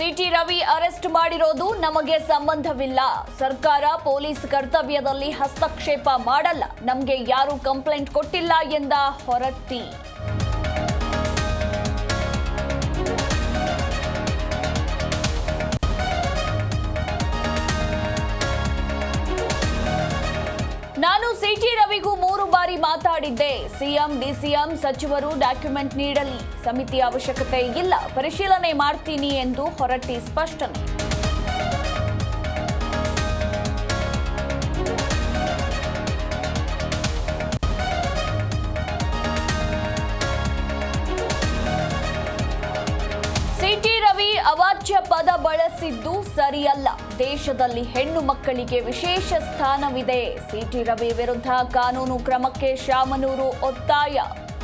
City Ravi arrest ಮಾಡಿರೋದು ನಮಗೆ ಸಂಬಂಧವಿಲ್ಲ. ಸರ್ಕಾರ ಪೊಲೀಸ್ ಕರ್ತವ್ಯದಲ್ಲಿ ಹಸ್ತಕ್ಷೇಪ ಮಾಡಲ್ಲ. ನಮಗೆ ಯಾರು ಕಂಪ್ಲೇಂಟ್ ಕೊಟ್ಟಿಲ್ಲ ಎಂದ ಹೊರಟ್ಟಿ. ನಾನು ಸಿಟಿ ರವಿಗೂ ಮೂರು ಬಾರಿ ಮಾತಾಡಿದ್ದೆ. ಸಿಎಂ, ಡಿಸಿಎಂ ಸಚಿವರು ಡಾಕ್ಯುಮೆಂಟ್ ನೀಡಲಿ. ಸಮಿತಿ ಅವಶ್ಯಕತೆ ಇಲ್ಲ. ಪರಿಶೀಲನೆ ಮಾಡ್ತೀನಿ ಎಂದು ಹೊರಟ್ಟಿ ಸ್ಪಷ್ಟನೆ. ಸಿಟಿ ರವಿ ಅವಾಚ್ಯ ಪದ ಬಳಸಿದ್ದು ಸರಿಯಲ್ಲ. ದೇಶದಲ್ಲಿ ಹೆಣ್ಣು ಮಕ್ಕಳಿಗೆ ವಿಶೇಷ ಸ್ಥಾನವಿದೆ. ಸಿಟಿ ರವಿ ವಿರುದ್ಧ ಕಾನೂನು ಕ್ರಮಕ್ಕೆ ಶಾಮನೂರು ಒತ್ತಾಯ.